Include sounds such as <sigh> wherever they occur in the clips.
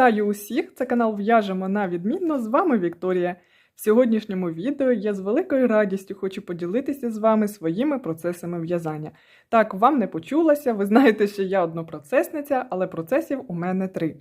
Вітаю усіх! Це канал В'яжемо на відмінно. З вами Вікторія. В сьогоднішньому відео я з великою радістю хочу поділитися з вами своїми процесами в'язання. Так, вам не почулося, ви знаєте, що я однопроцесниця, але процесів у мене три.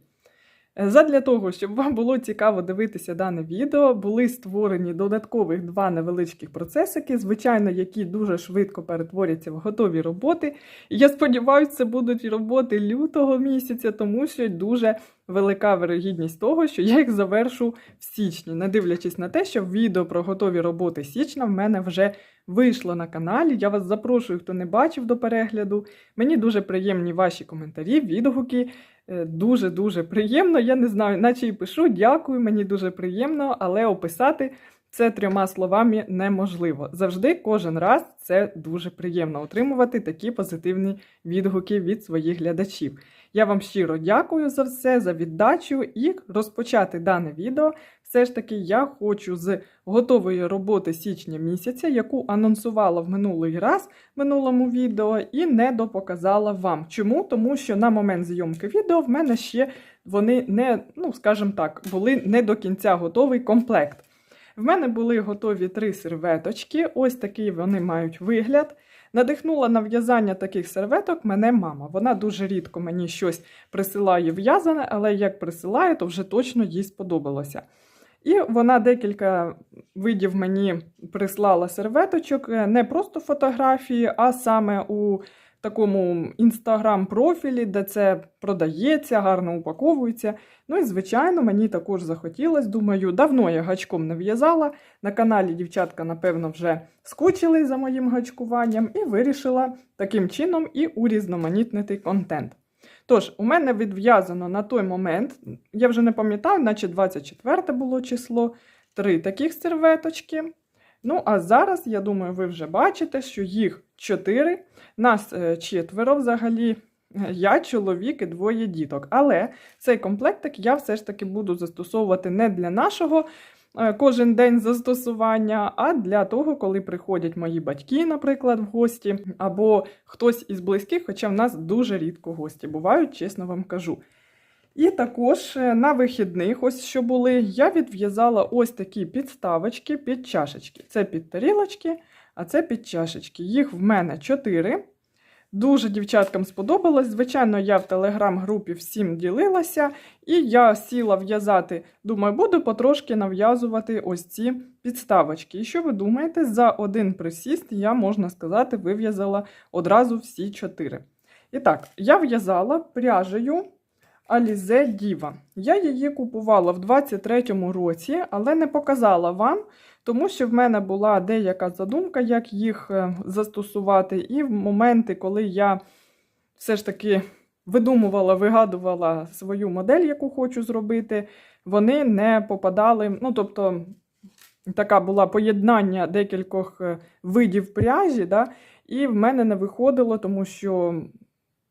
Задля того, щоб вам було цікаво дивитися дане відео, були створені додаткових два невеличких процесики, звичайно, які дуже швидко перетворяться в готові роботи. І я сподіваюся, це будуть роботи лютого місяця, тому що дуже велика вирогідність того, що я їх завершу в січні, не дивлячись на те, що відео про готові роботи січня в мене вже вийшло на каналі. Я вас запрошую, хто не бачив до перегляду. Мені дуже приємні ваші коментарі, відгуки. Дуже-дуже приємно. Я не знаю, наче й пишу, дякую, мені дуже приємно, але описати це трьома словами неможливо. Завжди, кожен раз це дуже приємно отримувати такі позитивні відгуки від своїх глядачів. Я вам щиро дякую за все, за віддачу і розпочати дане відео. Все ж таки, я хочу з готової роботи січня місяця, яку анонсувала в минулий раз в минулому відео, і не допоказала вам. Чому? Тому що на момент зйомки відео в мене ще вони не, ну скажімо так, були не до кінця готовий комплект. В мене були готові три серветочки, ось такий вони мають вигляд. Надихнула на в'язання таких серветок мене мама. Вона дуже рідко мені щось присилає в'язане, але як присилає, то вже точно їй сподобалося. І вона декілька видів мені прислала серветочок, е, не просто фотографії, а саме у такому інстаграм-профілі, де це продається, гарно упаковується. Ну і, звичайно, мені також захотілося. Думаю, давно я гачком не в'язала. На каналі дівчатка, напевно, вже скучили за моїм гачкуванням, і вирішила таким чином і урізноманітнити контент. Тож, у мене відв'язано на той момент, я вже не пам'ятаю, наче 24 було число, три таких серветочки. Ну, а зараз, я думаю, ви вже бачите, що їх чотири, нас е, четверо взагалі. Я чоловік і двоє діток. Але цей комплектик я все ж таки буду застосовувати не для нашого е, кожен день застосування, а для того, коли приходять мої батьки, наприклад, в гості, або хтось із близьких, хоча в нас дуже рідко гості бувають, чесно вам кажу. І також е, на вихідних, ось що були, я відв'язала ось такі підставочки під чашечки. Це під тарілочки, а це під чашечки. Їх в мене чотири. Дуже дівчаткам сподобалось. Звичайно, я в телеграм-групі всім ділилася, і я сіла в'язати. Думаю, буду потрошки нав'язувати ось ці підставочки. І що ви думаєте, за один присіст я, можна сказати, вив'язала одразу всі чотири. І так, я в'язала пряжею Alize Diva. Я її купувала в 23-му році, але не показала вам. Тому що в мене була деяка задумка, як їх е, застосувати, і в моменти, коли я все ж таки видумувала, вигадувала свою модель, яку хочу зробити, вони не попадали. Ну, тобто, така була поєднання декількох е, видів пряжі, да, і в мене не виходило, тому що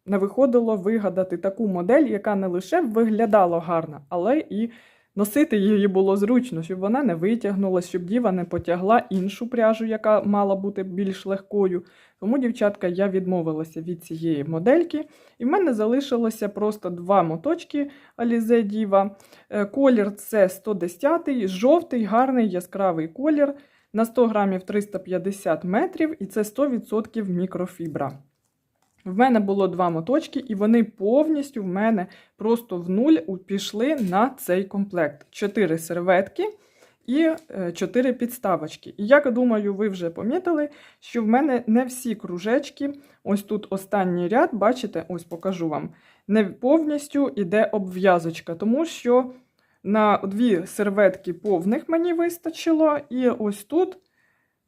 не виходило вигадати таку модель, яка не лише виглядала гарно, але і Носити її було зручно, щоб вона не витягнулася, щоб діва не потягла іншу пряжу, яка мала бути більш легкою. Тому, дівчатка, я відмовилася від цієї модельки, і в мене залишилося просто два моточки Alize Diva. Е, колір це 110 жовтий, гарний яскравий колір. На 100 грамів 350 метрів, і це 100% мікрофібра. В мене було два моточки, і вони повністю в мене просто в нуль пішли на цей комплект. Чотири серветки і е, чотири підставочки. І як думаю, ви вже помітили, що в мене не всі кружечки, ось тут останній ряд, бачите, ось покажу вам, не повністю йде обв'язочка, тому що на дві серветки повних мені вистачило, і ось тут.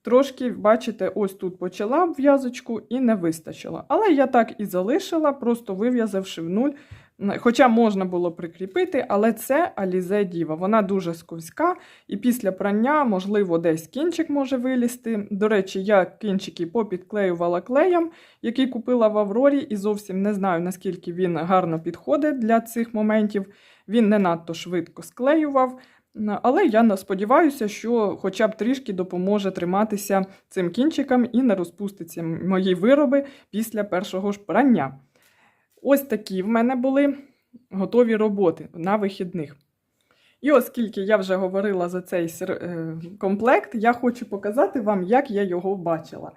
Трошки, бачите, ось тут почала в'язочку і не вистачило. Але я так і залишила, просто вив'язавши в нуль. Хоча можна було прикріпити, але це Alize Діва. Вона дуже сковська, і після прання, можливо, десь кінчик може вилізти. До речі, я кінчики попідклеювала клеєм, який купила в Аврорі, і зовсім не знаю, наскільки він гарно підходить для цих моментів. Він не надто швидко склеював. Але я сподіваюся, що хоча б трішки допоможе триматися цим кінчикам і не розпуститься мої вироби після першого ж прання. Ось такі в мене були готові роботи на вихідних. І оскільки я вже говорила за цей е, комплект, я хочу показати вам, як я його бачила.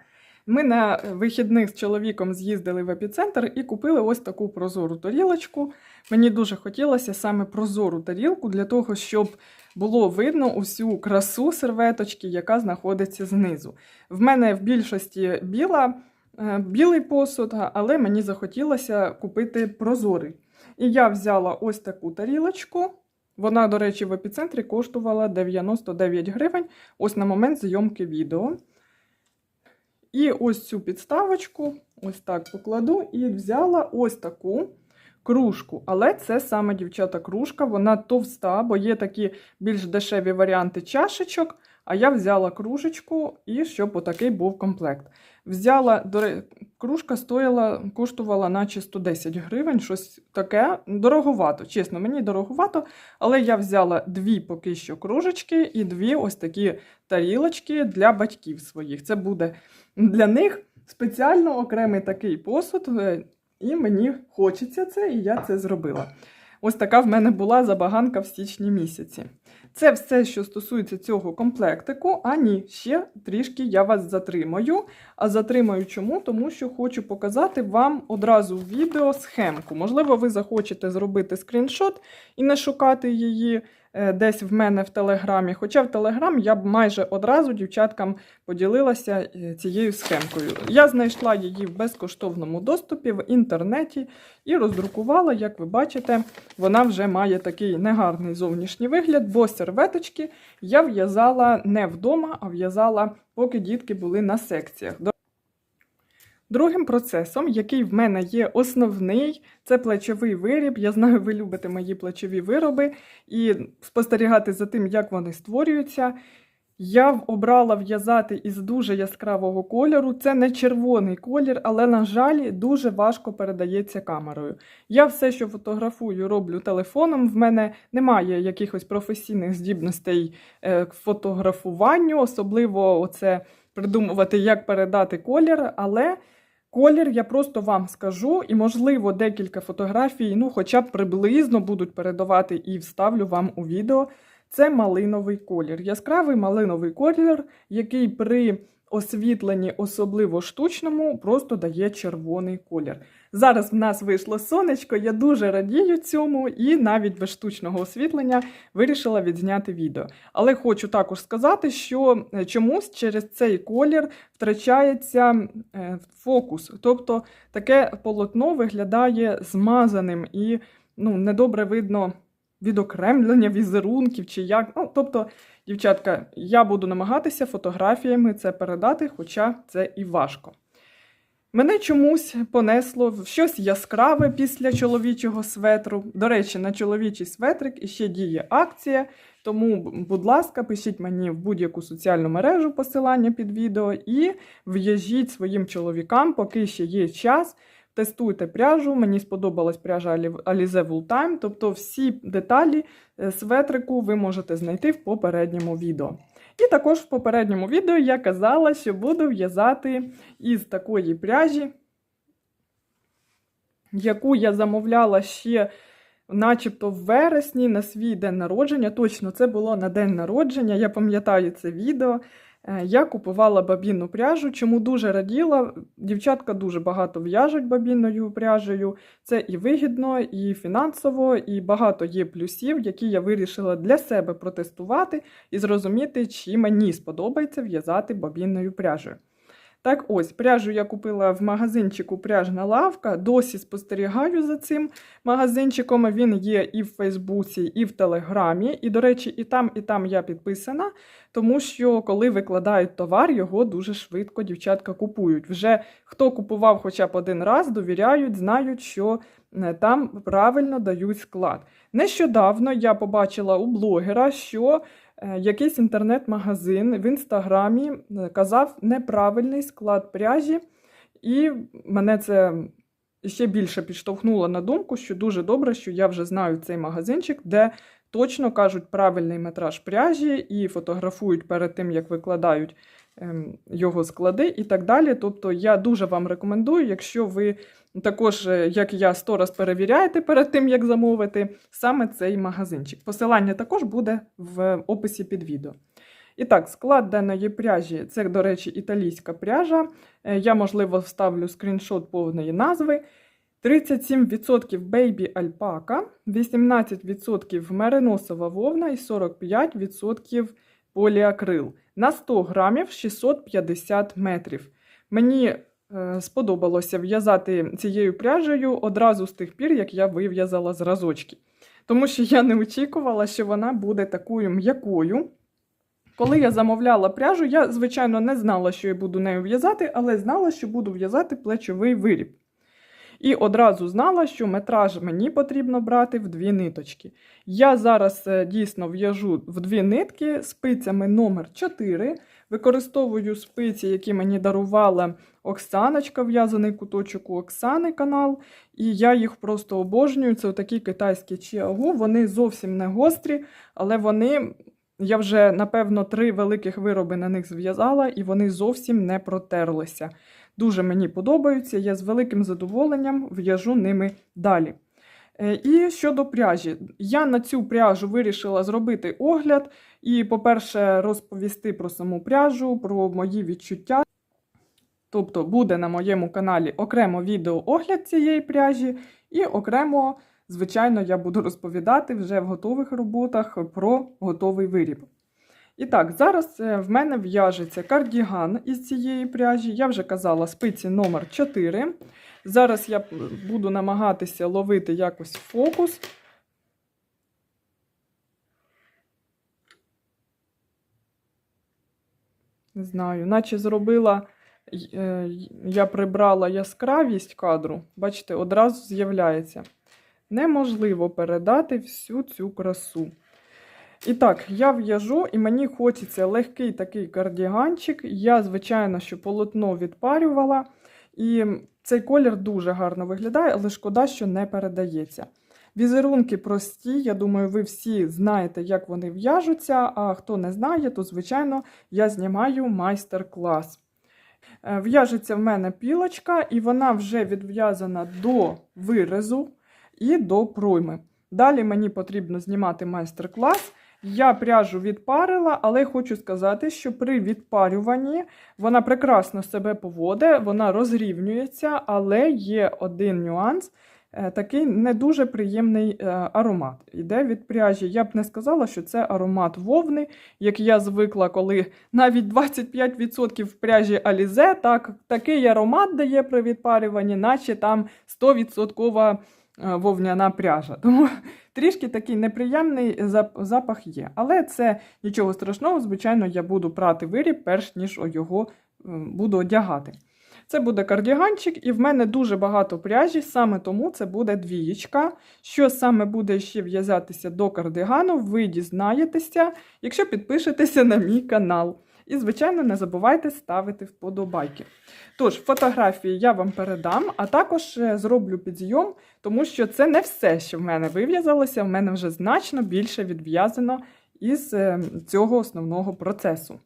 Ми на вихідних з чоловіком з'їздили в епіцентр і купили ось таку прозору тарілочку. Мені дуже хотілося саме прозору тарілку для того, щоб було видно усю красу серветочки, яка знаходиться знизу. В мене в більшості біла, е, білий посуд, але мені захотілося купити прозорий. І я взяла ось таку тарілочку. Вона, до речі, в епіцентрі коштувала 99 гривень ось на момент зйомки відео. І ось цю підставочку, ось так покладу, і взяла ось таку кружку. Але це саме дівчата кружка, вона товста, бо є такі більш дешеві варіанти чашечок. А я взяла кружечку і щоб отакий був комплект. Взяла, до кружка стояла, коштувала наче 110 гривень, щось таке. Дороговато, чесно, мені дороговато, але я взяла дві поки що кружечки і дві ось такі тарілочки для батьків своїх. Це буде для них спеціально окремий такий посуд, е, і мені хочеться це, і я це зробила. Ось така в мене була забаганка в січні місяці. Це все, що стосується цього комплектику. А ні, ще трішки я вас затримаю. А затримаю чому? Тому що хочу показати вам одразу відео схемку. Можливо, ви захочете зробити скріншот і не шукати її десь в мене в телеграмі. Хоча в телеграм я б майже одразу дівчаткам поділилася е, цією схемкою. Я знайшла її в безкоштовному доступі в інтернеті і роздрукувала, як ви бачите, вона вже має такий негарний зовнішній вигляд, бо серветочки я в'язала не вдома, а в'язала, поки дітки були на секціях. Другим процесом, який в мене є основний, це плечовий виріб. Я знаю, ви любите мої плечові вироби і спостерігати за тим, як вони створюються. Я обрала в'язати із дуже яскравого кольору. Це не червоний колір, але, на жаль, дуже важко передається камерою. Я все, що фотографую, роблю телефоном. В мене немає якихось професійних здібностей е, к фотографуванню, особливо оце придумувати, як передати колір, але. Колір я просто вам скажу, і, можливо, декілька фотографій, ну, хоча б приблизно будуть передавати і вставлю вам у відео. Це малиновий колір. Яскравий малиновий колір, який при освітленні, особливо штучному, просто дає червоний колір. Зараз в нас вийшло сонечко, я дуже радію цьому, і навіть без штучного освітлення вирішила відзняти відео. Але хочу також сказати, що е, чомусь через цей колір втрачається е, фокус. Тобто таке полотно виглядає змазаним і ну, недобре видно відокремлення візерунків чи як. Ну, тобто, дівчатка, я буду намагатися фотографіями це передати, хоча це і важко. Мене чомусь понесло в щось яскраве після чоловічого светру. До речі, на чоловічий светрик іще діє акція. Тому, будь ласка, пишіть мені в будь-яку соціальну мережу посилання під відео і в'яжіть своїм чоловікам, поки ще є час. Тестуйте пряжу. Мені сподобалась пряжа Alize Wool Time, тобто всі деталі е, светрику ви можете знайти в попередньому відео. І також в попередньому відео я казала, що буду в'язати із такої пряжі, яку я замовляла ще начебто в вересні на свій день народження. Точно, це було на день народження, я пам'ятаю це відео. Е, Я купувала бабінну пряжу, чому дуже раділа. Дівчатка дуже багато в'яжуть бабінною пряжею. Це і вигідно, і фінансово, і багато є плюсів, які я вирішила для себе протестувати і зрозуміти, чи мені сподобається в'язати бабінною пряжею. Так ось, пряжу я купила в магазинчику Пряжна лавка. Досі спостерігаю за цим магазинчиком. Він є і в Фейсбуці, і в Телеграмі. І, до речі, і там, і там я підписана, тому що коли викладають товар, його дуже швидко дівчатка купують. Вже хто купував хоча б один раз, довіряють, знають, що е, там правильно дають склад. Нещодавно я побачила у блогера, що якийсь інтернет-магазин в інстаграмі е, казав неправильний склад пряжі, і мене це ще більше підштовхнуло на думку, що дуже добре, що я вже знаю цей магазинчик, де точно кажуть правильний метраж пряжі і фотографують перед тим, як викладають ем, його склади і так далі. Тобто я дуже вам рекомендую, якщо ви також, е, як я, сто раз перевіряєте перед тим, як замовити, саме цей магазинчик. Посилання також буде в описі під відео. І так, склад даної пряжі це, до речі, італійська пряжа. Е, Я, можливо, вставлю скріншот повної назви. 37% бейбі альпака, 18% мериносова вовна і 45% поліакрил. На 100 грамів 650 метрів. Мені е, сподобалося в'язати цією пряжею одразу з тих пір, як я вив'язала зразочки. Тому що я не очікувала, що вона буде такою м'якою. Коли я замовляла пряжу, я, звичайно, не знала, що я буду нею в'язати, але знала, що буду в'язати плечовий виріб. І одразу знала, що метраж мені потрібно брати в дві ниточки. Я зараз е, дійсно в'яжу в дві нитки спицями номер 4 Використовую спиці, які мені дарувала Оксаночка, в'язаний куточок у Оксани канал. І я їх просто обожнюю. Це такі китайські чіагу. Вони зовсім не гострі, але вони. Я вже, напевно, три великих вироби на них зв'язала, і вони зовсім не протерлися. Дуже мені подобаються, я з великим задоволенням в'яжу ними далі. Е, І щодо пряжі, я на цю пряжу вирішила зробити огляд і, по-перше, розповісти про саму пряжу, про мої відчуття. Тобто буде на моєму каналі окремо відеоогляд цієї пряжі, і окремо, звичайно, я буду розповідати вже в готових роботах про готовий виріб. І так, зараз е, в мене в'яжеться кардіган із цієї пряжі. Я вже казала спиці номер 4. Зараз я буду намагатися ловити якось фокус. Не знаю, наче зробила, е, я прибрала яскравість кадру, бачите, одразу з'являється. Неможливо передати всю цю красу. І так, я в'яжу, і мені хочеться легкий такий кардіганчик. Я, звичайно, що полотно відпарювала. І цей колір дуже гарно виглядає, але шкода, що не передається. Візерунки прості, я думаю, ви всі знаєте, як вони в'яжуться. А хто не знає, то, звичайно, я знімаю майстер-клас. Е, В'яжеться в мене пілочка, і вона вже відв'язана до вирезу і до пройми. Далі мені потрібно знімати майстер-клас. Я пряжу відпарила, але хочу сказати, що при відпарюванні вона прекрасно себе поводить, вона розрівнюється, але є один нюанс. е, Такий не дуже приємний е, аромат. Іде від пряжі. Я б не сказала, що це аромат вовни, як я звикла, коли навіть 25% пряжі Alize, так, такий аромат дає при відпарюванні, наче там 100% е, вовняна пряжа. <laughs> Тому трішки такий неприємний запах є. Але це нічого страшного, звичайно, я буду прати виріб, перш ніж його е, буду одягати. Це буде кардіганчик, і в мене дуже багато пряжі, саме тому це буде двієчка. Що саме буде ще в'язатися до кардигану, ви дізнаєтеся, якщо підпишетеся на мій канал. І, звичайно, не забувайте ставити вподобайки. Тож, фотографії я вам передам, а також е, зроблю підйом, тому що це не все, що в мене вив'язалося. В мене вже значно більше відв'язано із е, цього основного процесу.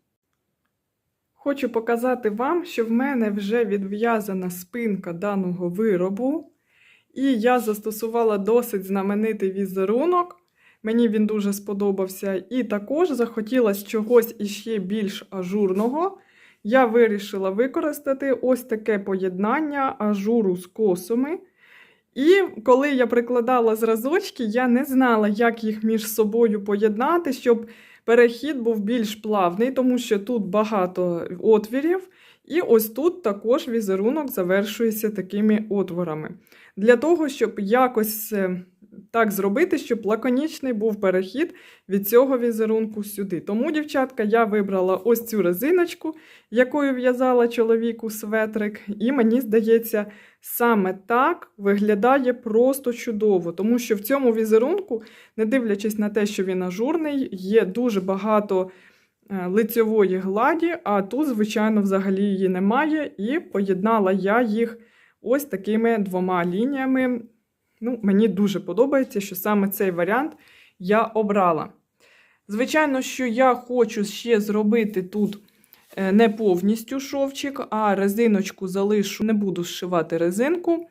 Хочу показати вам, що в мене вже відв'язана спинка даного виробу, і я застосувала досить знаменитий візерунок. Мені він дуже сподобався. І також захотілося чогось іще більш ажурного. Я вирішила використати ось таке поєднання ажуру з косами. І коли я прикладала зразочки, я не знала, як їх між собою поєднати, щоб перехід був більш плавний, тому що тут багато отвірів, і ось тут також візерунок завершується такими отворами. Для того, щоб якось е, так зробити, щоб лаконічний був перехід від цього візерунку сюди. Тому, дівчатка, я вибрала ось цю резиночку, якою в'язала чоловіку светрик, і мені здається, саме так виглядає просто чудово, тому що в цьому візерунку, не дивлячись на те, що він ажурний, є дуже багато е, лицьової гладі, а тут, звичайно, взагалі її немає, і поєднала я їх ось такими двома лініями. Ну, мені дуже подобається, що саме цей варіант я обрала. Звичайно, що я хочу ще зробити тут е, не повністю шовчик, а резиночку залишу, не буду зшивати резинку.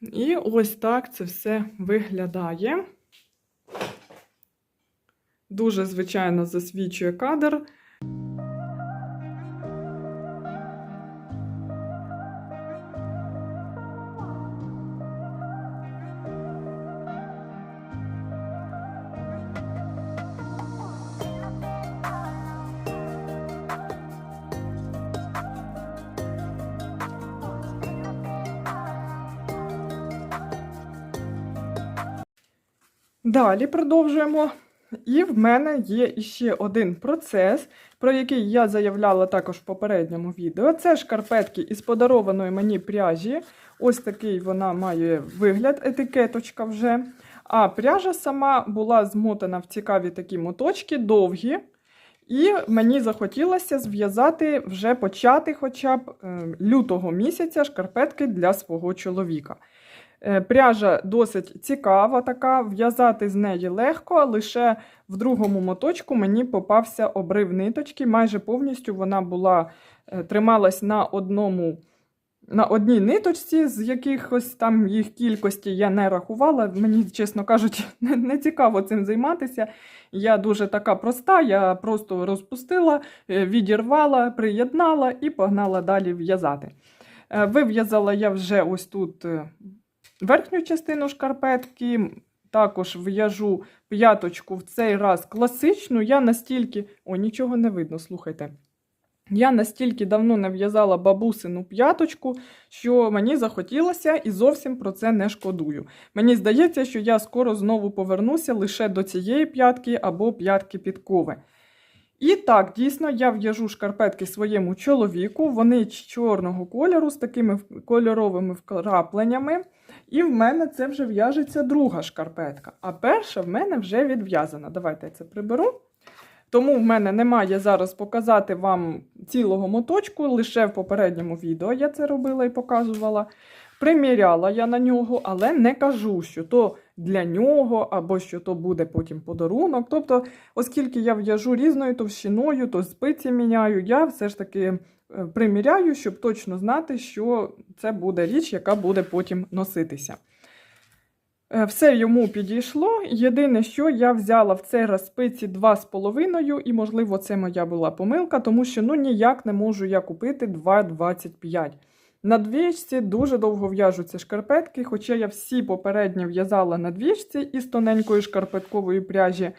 І ось так це все виглядає. Дуже, звичайно, засвічує кадр. Далі продовжуємо. І в мене є іще один процес, про який я заявляла також в попередньому відео. Це шкарпетки із подарованої мені пряжі. Ось такий вона має вигляд, етикеточка вже. А пряжа сама була змотана в цікаві такі моточки, довгі. І мені захотілося зв'язати вже почати хоча б е, лютого місяця шкарпетки для свого чоловіка. Е, Пряжа досить цікава, така, в'язати з неї легко, лише в другому моточку мені попався обрив ниточки. Майже повністю вона була, е, трималась на одному. На одній ниточці, з якихось там їх кількості я не рахувала. Мені, чесно кажучи, <laughs> не, не цікаво цим займатися. Я дуже така проста, я просто розпустила, е, відірвала, приєднала і погнала далі в'язати. Вив'язала я вже ось тут верхню частину шкарпетки, також в'яжу п'яточку в цей раз класичну. Я настільки. О, нічого не видно, слухайте. Я настільки давно не в'язала бабусину п'яточку, що мені захотілося і зовсім про це не шкодую. Мені здається, що я скоро знову повернуся лише до цієї п'ятки або п'ятки підкови. І так, дійсно, я в'яжу шкарпетки своєму чоловіку. Вони чорного кольору з такими кольоровими вкрапленнями. І в мене це вже в'яжеться друга шкарпетка. А перша в мене вже відв'язана. Давайте я це приберу. Тому в мене немає зараз показати вам цілого моточку, лише в попередньому відео я це робила і показувала. Приміряла я на нього, але не кажу, що то для нього або що то буде потім подарунок. Тобто, оскільки я в'яжу різною товщиною, то спиці міняю, я все ж таки приміряю, щоб точно знати, що це буде річ, яка буде потім носитися. Е, Все йому підійшло. Єдине, що я взяла в цей раз спиці 2,5, і, можливо, це моя була помилка, тому що ну, ніяк не можу я купити 2,25. На двічці дуже довго в'яжуться шкарпетки, хоча я всі попередні в'язала на двічці із тоненької шкарпеткової пряжі.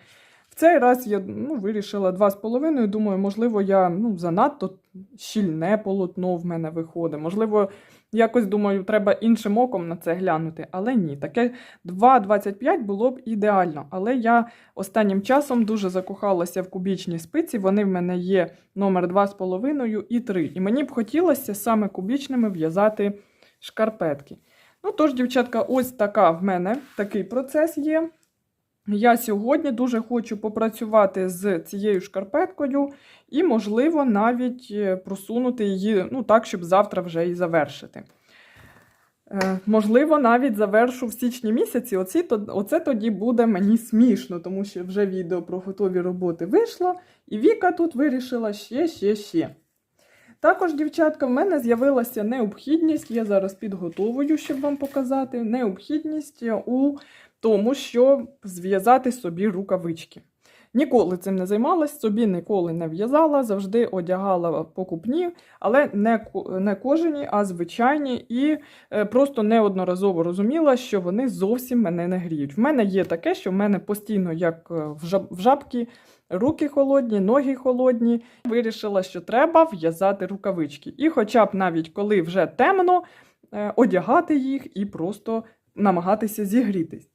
Цей раз я ну, вирішила 2,5. Думаю, можливо, я ну, занадто щільне полотно в мене виходить. Можливо, якось думаю, треба іншим оком на це глянути. Але ні, таке 2,25 було б ідеально. Але я останнім часом дуже закохалася в кубічні спиці. Вони в мене є номер 2,5 і 3. І мені б хотілося саме кубічними в'язати шкарпетки. Ну, тож, дівчатка, ось така в мене такий процес є. Я сьогодні дуже хочу попрацювати з цією шкарпеткою і, можливо, навіть е, просунути її ну, так, щоб завтра вже і завершити. Е, можливо, навіть завершу в січні місяці. Оці, оце тоді буде мені смішно, тому що вже відео про готові роботи вийшло, і Віка тут вирішила ще, ще, ще. Також, дівчатка, в мене з'явилася необхідність, я зараз підготовую, щоб вам показати, необхідність у тому, щоб зв'язати собі рукавички. Ніколи цим не займалась, собі ніколи не в'язала, завжди одягала покупні, але не, не кожені, а звичайні, і е, просто неодноразово розуміла, що вони зовсім мене не гріють. В мене є таке, що в мене постійно, як е, в жабки, руки холодні, ноги холодні. Вирішила, що треба в'язати рукавички. І хоча б навіть коли вже темно, е, одягати їх і просто намагатися зігрітись.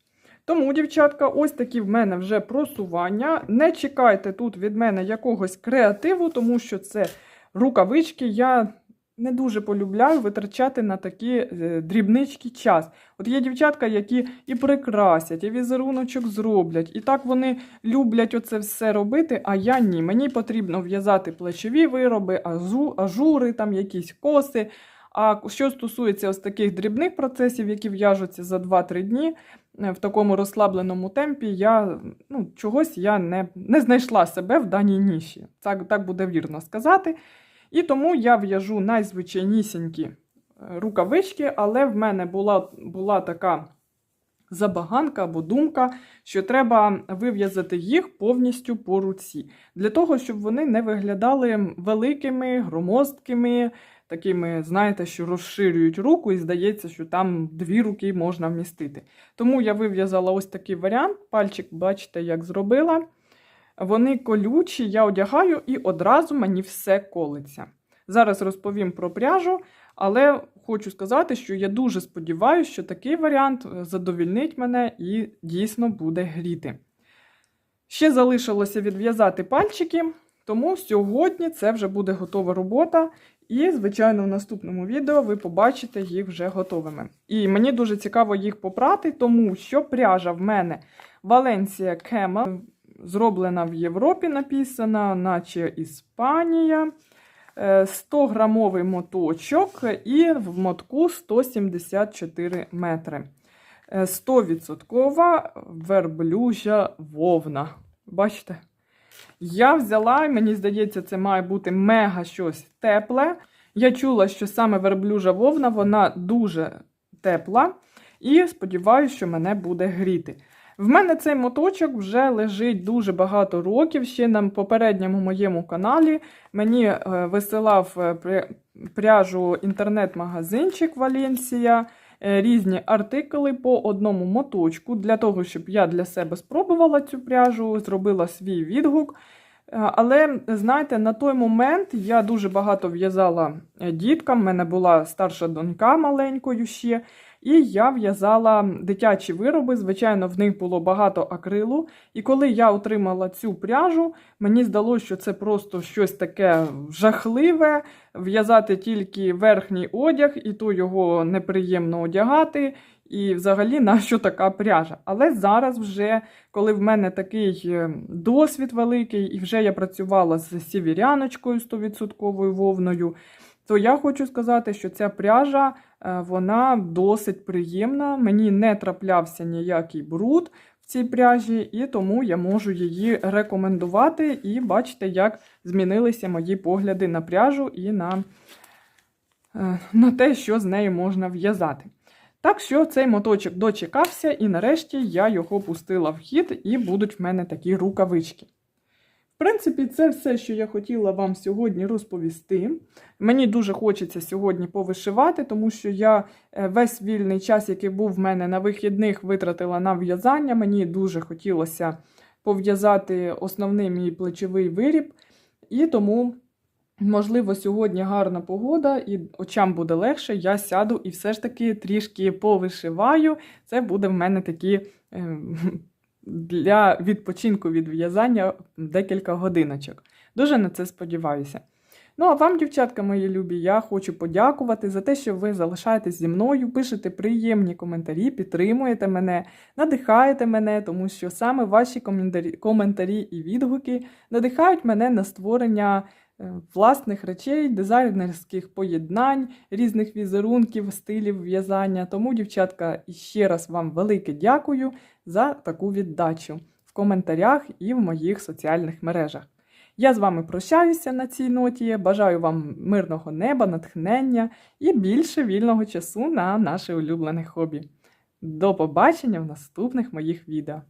Тому, дівчатка, ось такі в мене вже просування. Не чекайте тут від мене якогось креативу, тому що це рукавички. Я не дуже полюбляю витрачати на такі е, дрібнички час. От є дівчатка, які і прикрасять, і візеруночок зроблять. І так вони люблять оце все робити, а я ні. Мені потрібно в'язати плечові вироби, ажури, там якісь коси. А що стосується ось таких дрібних процесів, які в'яжуться за 2-3 дні, в такому розслабленому темпі я ну, чогось я не, не знайшла себе в даній ніші. Так, так буде вірно сказати. І тому я в'яжу найзвичайнісінькі е, рукавички, але в мене була, була така забаганка або думка, що треба вив'язати їх повністю по руці, для того, щоб вони не виглядали великими, громоздкими, такими, знаєте, що розширюють руку, і здається, що там дві руки можна вмістити. Тому я вив'язала ось такий варіант. Пальчик, бачите, як зробила. Вони колючі, я одягаю і одразу мені все колиться. Зараз розповім про пряжу, але хочу сказати, що я дуже сподіваюся, що такий варіант е, задовільнить мене і дійсно буде гріти. Ще залишилося відв'язати пальчики, тому сьогодні це вже буде готова робота. І, звичайно, в наступному відео ви побачите їх вже готовими. І мені дуже цікаво їх попрати, тому що пряжа в мене Валенсія Кема зроблена в Європі, написана, наче Іспанія. 100 грамовий моточок і в мотку 174 метри. 100% верблюжа вовна. Бачите? Я взяла, і мені здається, це має бути мега щось тепле. Я чула, що саме верблюжа вовна вона дуже тепла, і сподіваюся, що мене буде гріти. В мене цей моточок вже лежить дуже багато років. Ще на попередньому моєму каналі мені е, висилав е, пряжу інтернет-магазинчик Валенсія, різні артикули по одному моточку, для того, щоб я для себе спробувала цю пряжу, зробила свій відгук. Але, знаєте, на той момент я дуже багато в'язала діткам. У мене була старша донька маленькою ще. І я в'язала дитячі вироби. Звичайно, в них було багато акрилу. І коли я отримала цю пряжу, мені здалося, що це просто щось таке жахливе. В'язати тільки верхній одяг, і то його неприємно одягати. І взагалі на що така пряжа. Але зараз, вже, коли в мене такий е, досвід великий, і вже я працювала з сівіряночкою 100% вовною, то я хочу сказати, що ця пряжа вона досить приємна. Мені не траплявся ніякий бруд в цій пряжі, і тому я можу її рекомендувати. І бачите, як змінилися мої погляди на пряжу і на, е, на те, що з нею можна в'язати. Так що цей моточок дочекався, і нарешті я його пустила в хід, і будуть в мене такі рукавички. В принципі, це все, що я хотіла вам сьогодні розповісти. Мені дуже хочеться сьогодні повишивати, тому що я е, весь вільний час, який був в мене на вихідних, витратила на в'язання. Мені дуже хотілося пов'язати основний мій плечовий виріб. І тому, можливо, сьогодні гарна погода, і очам буде легше. Я сяду і все ж таки трішки повишиваю. Це буде в мене такі. Для відпочинку від в'язання декілька годиночок. Дуже на це сподіваюся. Ну, а вам, дівчатка, мої любі, я хочу подякувати за те, що ви залишаєтесь зі мною, пишете приємні коментарі, підтримуєте мене, надихаєте мене, тому що саме ваші коментарі, і відгуки надихають мене на створення власних речей, дизайнерських поєднань, різних візерунків, стилів в'язання. Тому, дівчатка, ще раз вам велике дякую за таку віддачу в коментарях і в моїх соціальних мережах. Я з вами прощаюся на цій ноті. Бажаю вам мирного неба, натхнення і більше вільного часу на наше улюблене хобі. До побачення в наступних моїх відео.